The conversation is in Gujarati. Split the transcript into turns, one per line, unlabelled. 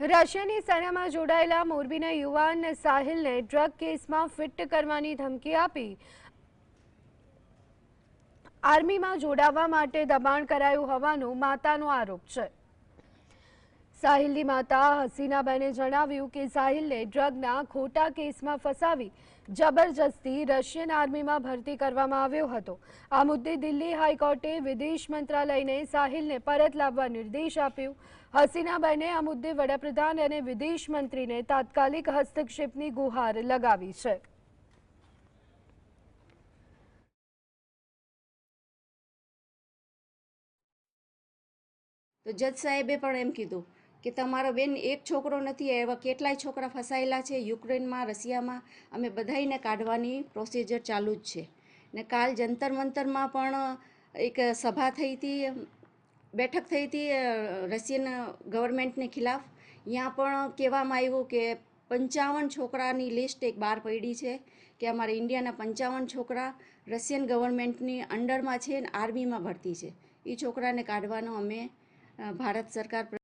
રશિયાની સેનામાં જોડાયેલા મોરબીના યુવાન સાહિલને ડ્રગ કેસમાં ફિટ કરવાની ધમકી આપી. આર્મીમાં જોડાવા માટે દબાણ કરાયું હોવાનો માતાનો આરોપ છે. સાહિલની માતા હસીનાબેને જણાવ્યું કે સાહિલને ડ્રગના ખોટા કેસમાં ફસાવી જબરજસ્તી રશિયન આર્મીમાં ભરતી કરવામાં આવ્યો હતો. આ મુદ્દે દિલ્હી હાઈકોર્ટે વિદેશ મંત્રાલયને સાહિલને પરત લાવવા નિર્દેશ આપ્યો. હસીનાબેને આ મુદ્દે વડાપ્રધાન અને વિદેશ મંત્રીને તાત્કાલિક હસ્તક્ષેપની ગુહાર લગાવી છે.
તો જજ સાહેબે પણ એમ કીધું કે તમારો બેન એક છોકરો નથી, એવા કેટલાય છોકરા ફસાયેલા છે યુક્રેનમાં, રશિયામાં. અમે બધાઈને કાઢવાની પ્રોસિજર ચાલુ જ છે. ને કાલ જંતર મંતરમાં પણ એક સભા થઈ હતી, બેઠક થઈ હતી રશિયન ગવર્મેન્ટને ખિલાફ. ત્યાં પણ કહેવામાં આવ્યું કે પંચાવન છોકરાની લિસ્ટ એક બહાર પડી છે કે અમારા ઇન્ડિયાના પંચાવન છોકરા રશિયન ગવર્મેન્ટની અંડરમાં છે અને આર્મીમાં ભરતી છે. એ છોકરાને કાઢવાનો અમે ભારત સરકાર